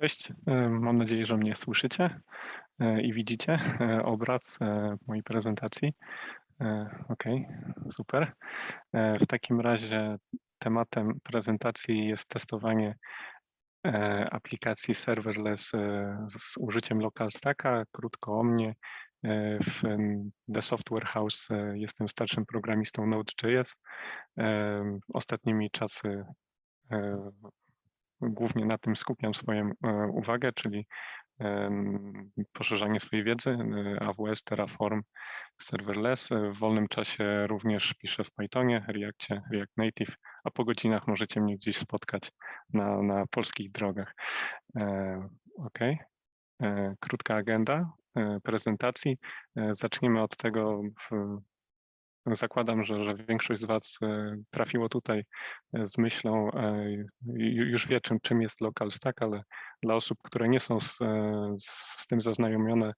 Cześć, e, mam nadzieję, że mnie słyszycie e, i widzicie e, obraz mojej prezentacji. OK, super. W takim razie tematem prezentacji jest testowanie aplikacji serverless z użyciem LocalStacka. Krótko o mnie. W The Software House jestem starszym programistą Node.js. Ostatnimi czasy głównie na tym skupiam swoją e, uwagę, czyli poszerzanie swojej wiedzy, e, AWS, Terraform, Serverless. W wolnym czasie również piszę w Pythonie, Reactie, React Native, a po godzinach możecie mnie gdzieś spotkać na, na polskich drogach. E, OK. Krótka agenda prezentacji. Zaczniemy od tego, w, zakładam, że, że większość z Was e, trafiło tutaj e, z myślą, e, już wie czym, czym jest local stack, ale dla osób, które nie są z, z tym zaznajomione,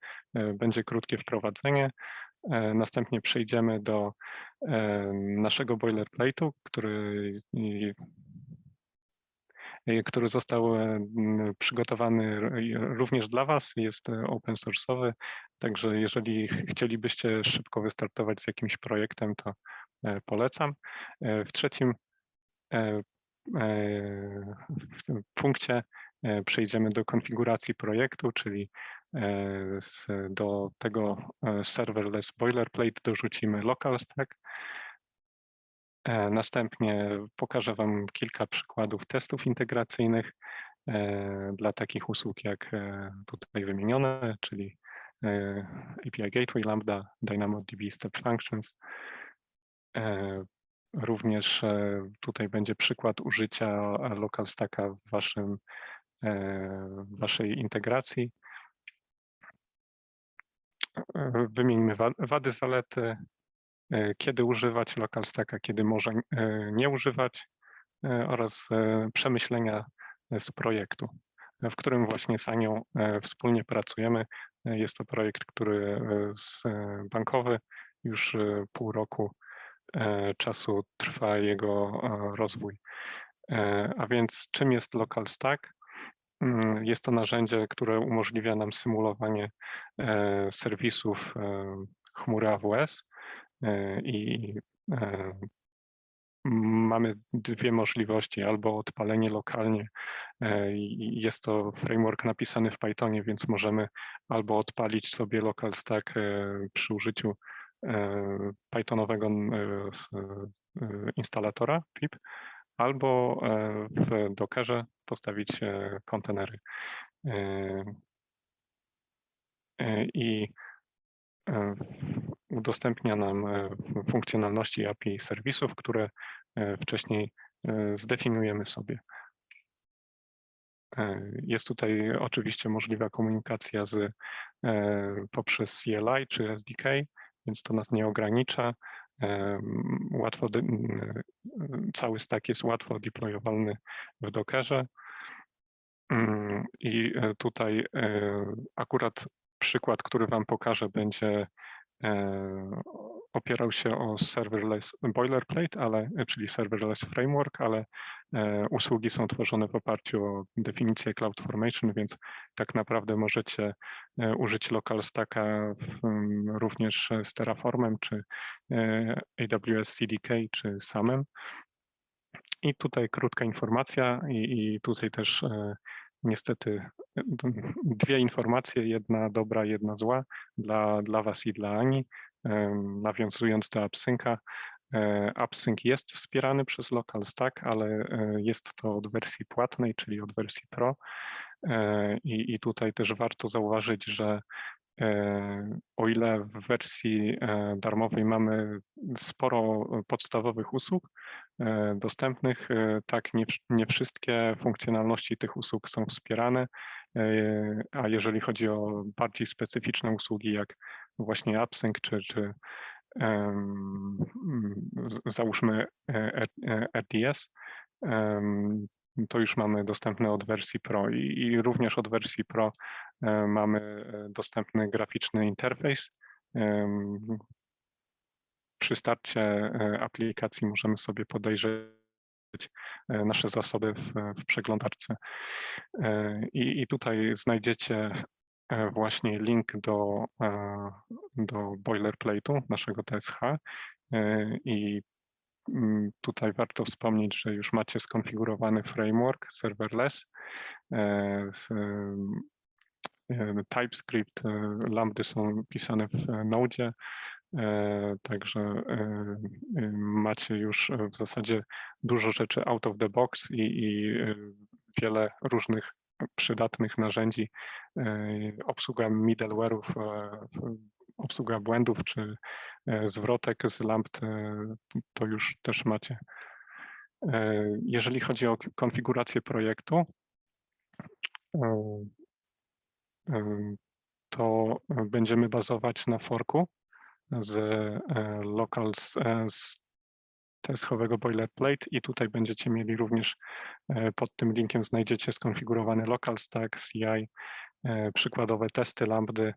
będzie krótkie wprowadzenie. Następnie przejdziemy do naszego boilerplate'u, który który został przygotowany również dla Was, jest open source'owy, także jeżeli chcielibyście szybko wystartować z jakimś projektem, to e, polecam. E, w trzecim e, w punkcie przejdziemy do konfiguracji projektu, czyli do tego serverless boilerplate dorzucimy local stack, E, następnie pokażę Wam kilka przykładów testów integracyjnych e, dla takich usług jak e, tutaj wymienione, czyli API Gateway, Lambda, DynamoDB, Step Functions. Również tutaj będzie przykład użycia local stacka w waszym, waszej integracji. Wymieńmy wady, zalety, E, kiedy używać local stacka, kiedy może e, nie używać e, oraz przemyślenia z projektu, w którym właśnie z Anią wspólnie pracujemy. Jest to projekt, który z bankowy już pół roku czasu trwa jego rozwój. A więc czym jest local stack? Mm, jest to narzędzie, które umożliwia nam symulowanie serwisów chmury AWS E, i e, mamy dwie możliwości, albo odpalenie lokalnie. E, jest to framework napisany w Pythonie, więc możemy albo odpalić sobie local stack przy użyciu Pythonowego instalatora pip, albo w Dockerze postawić kontenery. I udostępnia nam e, funkcjonalności API serwisów, które e, wcześniej e, zdefiniujemy sobie. Jest tutaj oczywiście możliwa komunikacja z, poprzez CLI czy SDK, więc to nas nie ogranicza. Łatwo, cały stack jest łatwo deployowalny w Dockerze. Mm, I tutaj akurat przykład, który Wam pokażę, będzie opierał się o serverless boilerplate, ale, czyli serverless framework, ale e, usługi są tworzone w oparciu o definicję CloudFormation, więc tak naprawdę możecie e, użyć local stacka również z Terraformem, czy AWS CDK, czy samym. I tutaj krótka informacja i, i tutaj też niestety dwie informacje, jedna dobra, jedna zła dla, dla Was i dla Ani. Nawiązując do AppSynca, e, AppSync jest wspierany przez Local Stack, ale e, jest to od wersji płatnej, czyli od wersji Pro. E, I, I tutaj też warto zauważyć, że o ile w wersji darmowej mamy sporo podstawowych usług dostępnych, tak nie, nie wszystkie funkcjonalności tych usług są wspierane, a jeżeli chodzi o bardziej specyficzne usługi jak właśnie AppSync czy, czy załóżmy RDS, to już mamy dostępne od wersji Pro i, i również od wersji Pro e, mamy e, dostępny graficzny interfejs. Przy starcie e, aplikacji możemy sobie podejrzeć nasze zasoby w, w przeglądarce. I, I tutaj znajdziecie właśnie link do, do boilerplate'u naszego TSH i tutaj warto wspomnieć, że już macie skonfigurowany framework serverless e, em, e, TypeScript, e, lambdy są pisane w Node, e, także e, e, macie już e, w zasadzie dużo rzeczy out of the box i, i e, wiele różnych przydatnych narzędzi, e, obsługa middleware'ów, e, obsługa błędów czy e, zwrotek z lambd, e, to już też macie. E, Jeżeli chodzi o konfigurację projektu, to będziemy bazować na forku z local z, z TSH-owego boilerplate i tutaj będziecie mieli również pod tym linkiem znajdziecie skonfigurowany local stack, CI, przykładowe testy lambdy,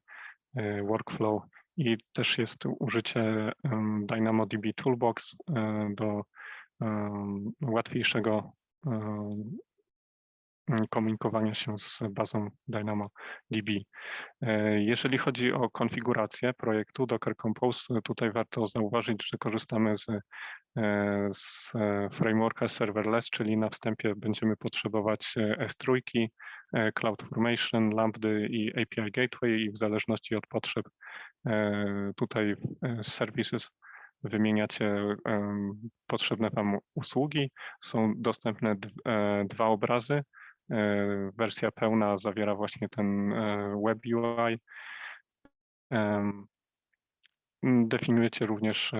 workflow i też jest użycie DynamoDB Toolbox e, do łatwiejszego komunikowania się z bazą DynamoDB. E, Jeżeli chodzi o konfigurację projektu Docker Compose, tutaj warto zauważyć, że korzystamy z, e, z e, frameworka serverless, czyli na wstępie będziemy potrzebować e, S3, e, CloudFormation, Lambdy i API Gateway i w zależności od potrzeb tutaj services wymieniacie potrzebne Wam usługi. Są dostępne dwa obrazy. E, Wersja pełna zawiera właśnie ten e, web UI. Definiujecie również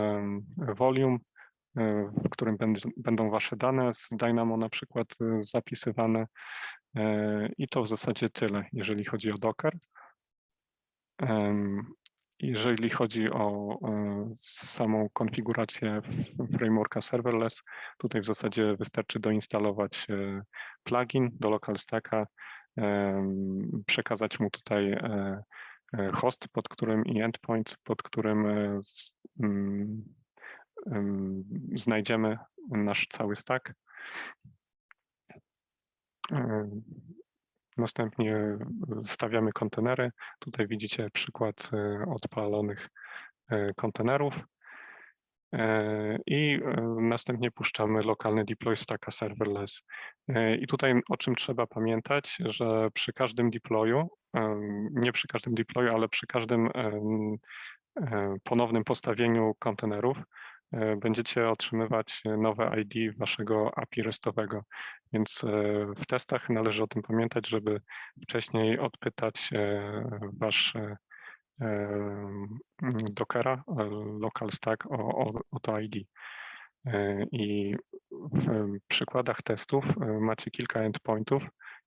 volume, e, w którym będ- będą Wasze dane z Dynamo na przykład zapisywane. I to w zasadzie tyle, jeżeli chodzi o Docker. Jeżeli chodzi o samą konfigurację frameworka serverless, tutaj w zasadzie wystarczy doinstalować e, plugin do local stacka, em, przekazać mu tutaj e, e, host, pod którym i endpoint, pod którym mm, em, znajdziemy nasz cały stack. Następnie e, stawiamy kontenery. Tutaj widzicie przykład e, odpalonych e, kontenerów. I następnie puszczamy lokalny deploy stacka serverless. I tutaj o czym trzeba pamiętać, że przy każdym deployu, nie przy każdym deployu, ale przy każdym ponownym postawieniu kontenerów będziecie otrzymywać nowe ID waszego API RESTowego. Więc e, w testach należy o tym pamiętać, żeby wcześniej odpytać e, wasz e, em, Dockera, e, local stack o, o, o to ID. E, I w przykładach testów e, macie kilka endpointów.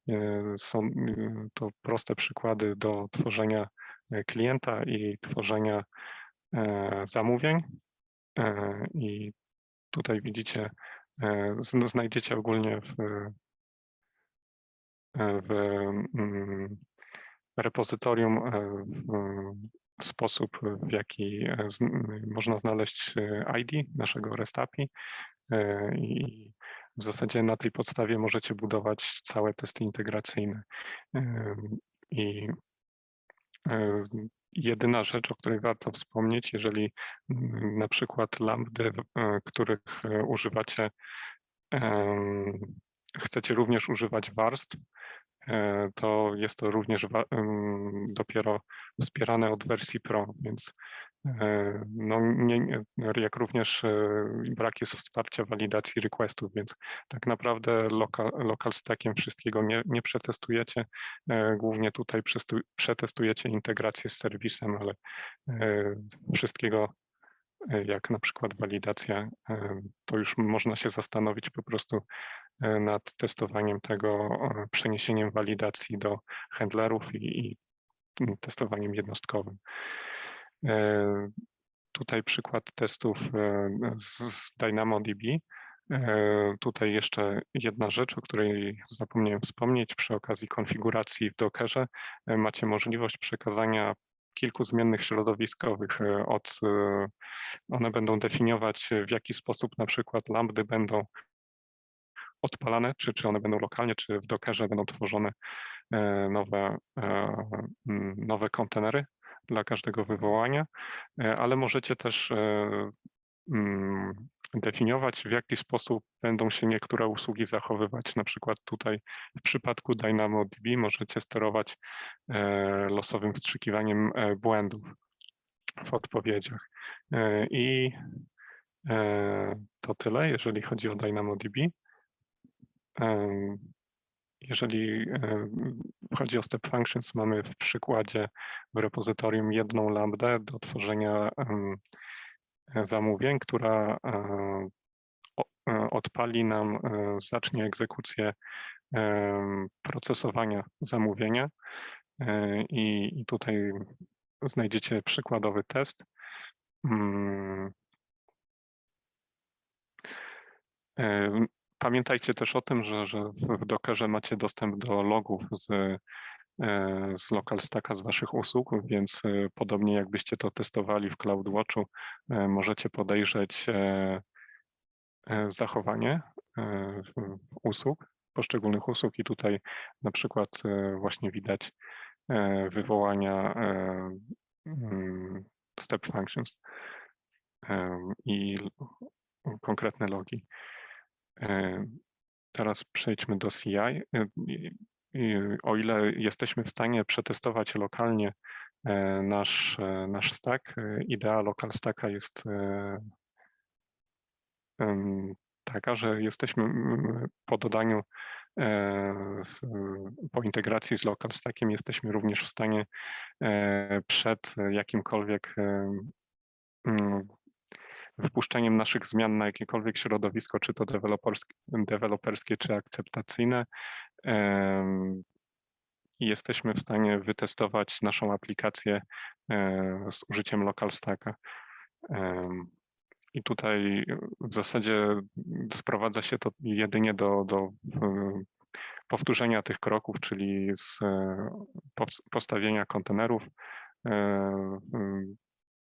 E, Są e, to proste przykłady do tworzenia e, klienta i tworzenia e, zamówień. E, I tutaj widzicie, e, zn- znajdziecie ogólnie w, e, w mm, repozytorium w sposób, w jaki można znaleźć ID naszego REST API e, i w zasadzie na tej podstawie możecie budować całe testy integracyjne. I jedyna rzecz, o której warto wspomnieć, jeżeli na przykład lambdy, e, których e, używacie, chcecie również używać warstw, to jest to również dopiero wspierane od wersji Pro, więc e, no nie, jak również e, brak jest wsparcia walidacji requestów, więc tak naprawdę local, local stackiem wszystkiego nie, nie przetestujecie. E, Głównie tutaj przetestujecie integrację z serwisem, ale e, wszystkiego e, jak na przykład walidacja, e, to już można się zastanowić po prostu e, nad testowaniem tego, e, przeniesieniem walidacji do handlerów i, i mm, testowaniem jednostkowym. E, Tutaj przykład testów e, z, z DynamoDB. E, Tutaj jeszcze jedna rzecz, o której zapomniałem wspomnieć przy okazji konfiguracji w Dockerze. e, Macie możliwość przekazania kilku zmiennych środowiskowych e, od e, one będą definiować, w jaki sposób na przykład lambdy będą odpalane, czy, czy one będą lokalnie, czy w Dockerze będą tworzone e, nowe, e, nowe kontenery dla każdego wywołania, e, ale możecie też e, definiować, w jaki sposób będą się niektóre usługi zachowywać. Na przykład tutaj w przypadku DynamoDB możecie sterować e, losowym wstrzykiwaniem e, błędów w odpowiedziach. E, I to tyle, jeżeli chodzi o DynamoDB. Jeżeli chodzi o step functions, mamy w przykładzie w repozytorium jedną lambdę do tworzenia zamówień, która e, e, odpali nam, e, zacznie egzekucję procesowania zamówienia i, tutaj znajdziecie przykładowy test. Mm. Pamiętajcie też o tym, że, że w Dockerze macie dostęp do logów z, z local stacka z waszych usług, więc e, podobnie jakbyście to testowali w CloudWatchu, e, możecie podejrzeć e, e, zachowanie e, usług, poszczególnych usług i tutaj na przykład e, właśnie widać e, wywołania e, mm, step functions i konkretne logi. E, Teraz przejdźmy do CI. O ile jesteśmy w stanie przetestować lokalnie e, nasz, e, nasz stack, e, idea local stacka jest taka, że jesteśmy po dodaniu, po integracji z local stackiem jesteśmy również w stanie przed jakimkolwiek em, wypuszczeniem naszych zmian na jakiekolwiek środowisko, czy to deweloperskie, czy akceptacyjne, jesteśmy w stanie wytestować naszą aplikację e, z użyciem local stacka. Em, I tutaj w zasadzie sprowadza się to jedynie do, do powtórzenia tych kroków, czyli z e, postawienia kontenerów e,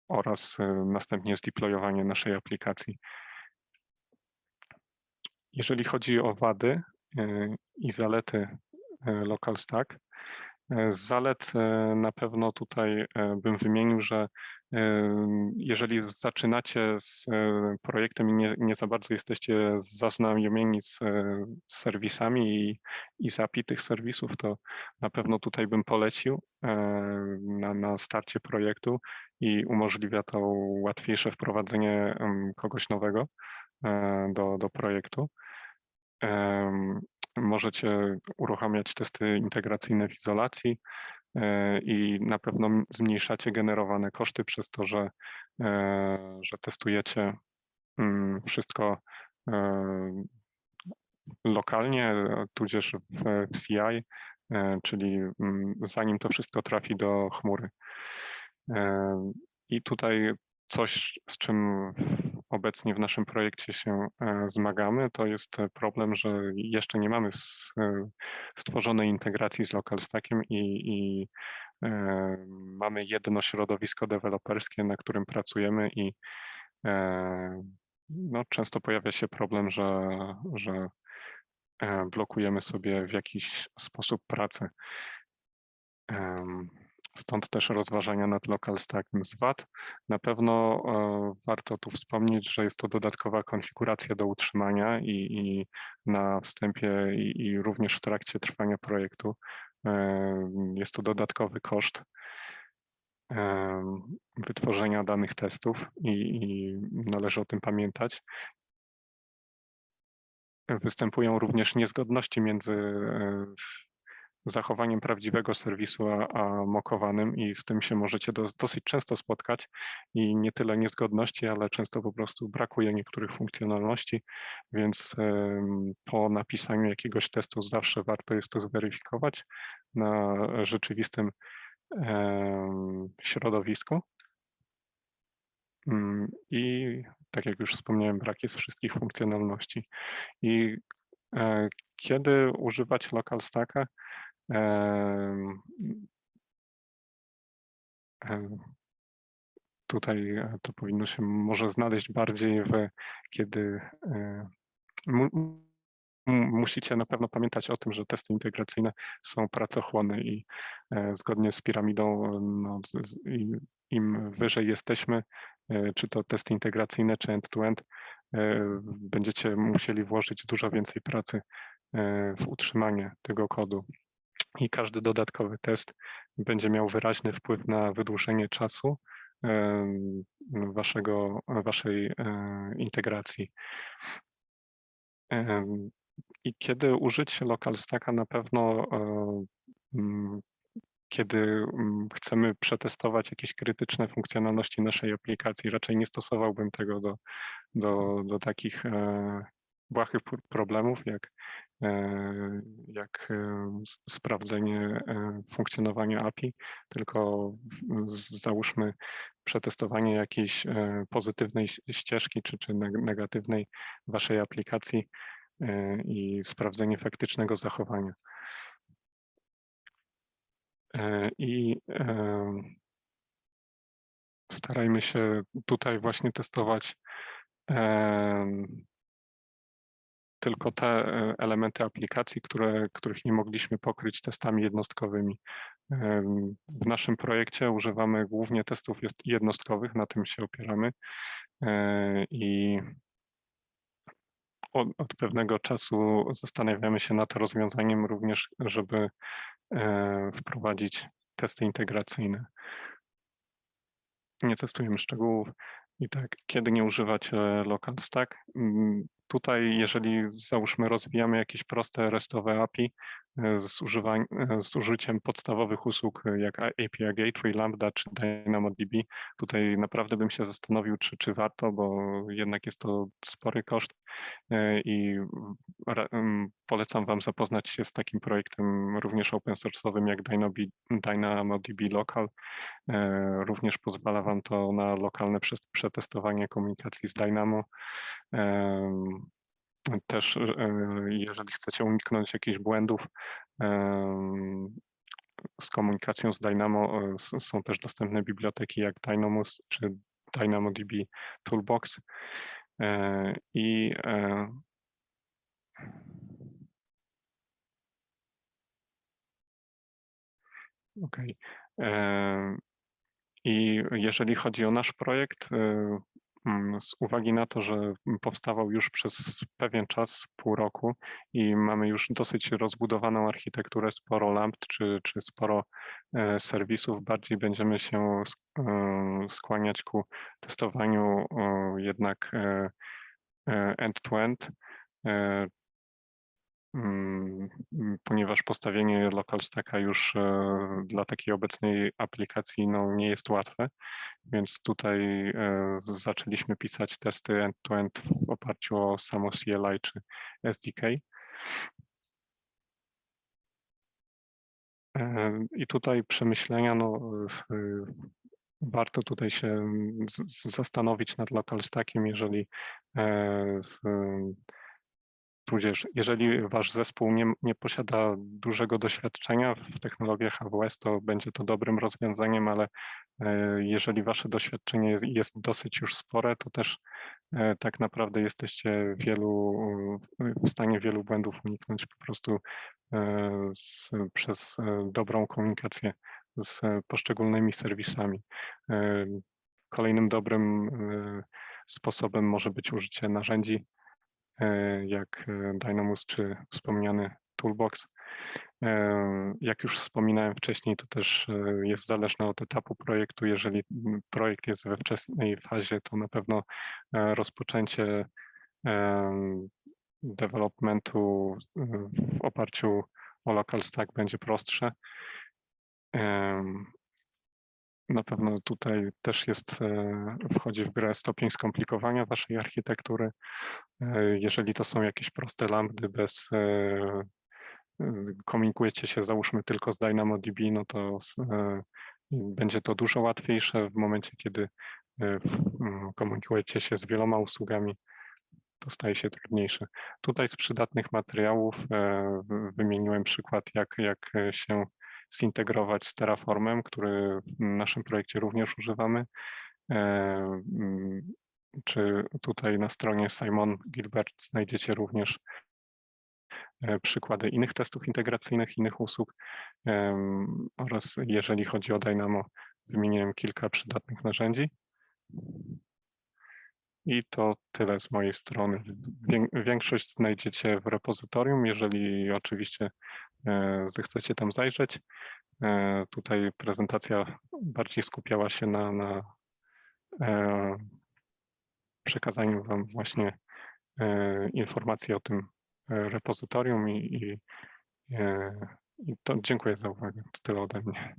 oraz e, następnie zdeployowanie naszej aplikacji. Jeżeli chodzi o wady e, i zalety e, Local Stack, e, z zalet e, na pewno tutaj e, bym wymienił, że e, jeżeli zaczynacie z e, projektem i nie, nie za bardzo jesteście zaznajomieni z, e, z serwisami i, i z API tych serwisów, to na pewno tutaj bym polecił e, na, na starcie projektu i umożliwia to łatwiejsze wprowadzenie kogoś nowego e, do, do projektu. Możecie uruchamiać testy integracyjne w izolacji e, i na pewno zmniejszacie generowane koszty przez to, że, e, że testujecie mm, wszystko e, lokalnie, tudzież w, w CI, czyli mm, zanim to wszystko trafi do chmury. I tutaj coś, z czym obecnie w naszym projekcie się e, zmagamy, to jest e, problem, że jeszcze nie mamy e, stworzonej integracji z local stackiem i, i mamy jedno środowisko deweloperskie, na którym pracujemy i no, często pojawia się problem, że, że blokujemy sobie w jakiś sposób pracę. Stąd też rozważania nad local stackiem z VAT. Na pewno e, warto tu wspomnieć, że jest to dodatkowa konfiguracja do utrzymania i, i na wstępie i, i również w trakcie trwania projektu. Em, Jest to dodatkowy koszt em, wytworzenia danych testów i, i należy o tym pamiętać. Występują również niezgodności między e, zachowaniem prawdziwego serwisu a, a mokowanym i z tym się możecie dos- dosyć często spotkać i nie tyle niezgodności, ale często po prostu brakuje niektórych funkcjonalności, więc po napisaniu jakiegoś testu zawsze warto jest to zweryfikować na rzeczywistym środowisku. Mm, I tak jak już wspomniałem, brak jest wszystkich funkcjonalności. I e, kiedy używać local stacka? Tutaj e, to powinno się może znaleźć bardziej w kiedy e, musicie na pewno pamiętać o tym, że testy integracyjne są pracochłonne i e, zgodnie z piramidą, no, im- wyżej jesteśmy, czy to testy integracyjne, czy end-to-end, e, będziecie musieli włożyć dużo więcej pracy w utrzymanie tego kodu. I każdy dodatkowy test będzie miał wyraźny wpływ na wydłużenie czasu waszego, waszej e, integracji. I kiedy użyć local stacka na pewno e, mm, kiedy mm, chcemy przetestować jakieś krytyczne funkcjonalności naszej aplikacji, raczej nie stosowałbym tego do, do, do takich e, błahych problemów, jak, jak e, sprawdzenie e, funkcjonowania API, tylko załóżmy przetestowanie jakiejś e, pozytywnej ścieżki czy, czy neg- negatywnej waszej aplikacji e, i sprawdzenie faktycznego zachowania. E, I e, starajmy się tutaj właśnie testować tylko te e, elementy aplikacji, które, których nie mogliśmy pokryć testami jednostkowymi. W naszym projekcie używamy głównie testów jednostkowych, na tym się opieramy e, i od, od pewnego czasu zastanawiamy się nad rozwiązaniem również, żeby e, wprowadzić testy integracyjne. Nie testujemy szczegółów. I tak, kiedy nie używać e, local stack? Tutaj, jeżeli załóżmy rozwijamy jakieś proste restowe API e, z, e, z użyciem podstawowych usług e, jak API Gateway, Lambda czy DynamoDB, tutaj naprawdę bym się zastanowił, czy, czy warto, bo jednak jest to spory koszt i polecam Wam zapoznać się z takim projektem również open source'owym jak DynamoDB, Local. Również pozwala Wam to na lokalne przetestowanie komunikacji z Dynamo. Też, e, jeżeli chcecie uniknąć jakichś błędów z komunikacją z Dynamo, e, są też dostępne biblioteki jak Dynamus czy DynamoDB Toolbox. E, I Okej. Em, I jeżeli chodzi o nasz projekt, z uwagi na to, że powstawał już przez pewien czas, pół roku i mamy już dosyć rozbudowaną architekturę, sporo lamp czy, czy sporo e, serwisów, bardziej będziemy się e, skłaniać ku testowaniu jednak e, end-to-end, e, mm, m, ponieważ postawienie local stacka już e, dla takiej obecnej aplikacji no, nie jest łatwe, więc tutaj e, zaczęliśmy pisać testy end-to-end w oparciu o samo CLI czy SDK. E, I tutaj przemyślenia, no, warto tutaj się zastanowić nad local stackiem, jeżeli z, tudzież jeżeli wasz zespół nie, nie posiada dużego doświadczenia w technologiach AWS, to będzie to dobrym rozwiązaniem, ale e, jeżeli wasze doświadczenie jest, jest dosyć już spore, to też e, tak naprawdę jesteście wielu, w stanie wielu błędów uniknąć po prostu e, z, przez dobrą komunikację z poszczególnymi serwisami. Kolejnym dobrym sposobem może być użycie narzędzi jak e, Dynamus czy wspomniany Toolbox. E, Jak już wspominałem wcześniej, to też e, jest zależne od etapu projektu. Jeżeli projekt jest we wczesnej fazie, to na pewno e, rozpoczęcie developmentu e, w oparciu o local stack będzie prostsze. Na pewno tutaj też jest, e, wchodzi w grę stopień skomplikowania waszej architektury. E, Jeżeli to są jakieś proste lambdy bez e, komunikujecie się załóżmy tylko z DynamoDB, no to będzie to dużo łatwiejsze w momencie, kiedy komunikujecie się z wieloma usługami, to staje się trudniejsze. Tutaj z przydatnych materiałów wy- wymieniłem przykład, jak, jak się zintegrować z Terraformem, który w naszym projekcie również używamy. E, mm, Czy tutaj na stronie Simon Gilbert znajdziecie również e, przykłady innych testów integracyjnych, innych usług em, oraz jeżeli chodzi o Dynamo, wymieniłem kilka przydatnych narzędzi. I to tyle z mojej strony. Wię- Większość znajdziecie w repozytorium, jeżeli oczywiście e, zechcecie tam zajrzeć. E, Tutaj prezentacja bardziej skupiała się na, na e, przekazaniu Wam właśnie informacji o tym repozytorium i, i, i to dziękuję za uwagę. To tyle ode mnie.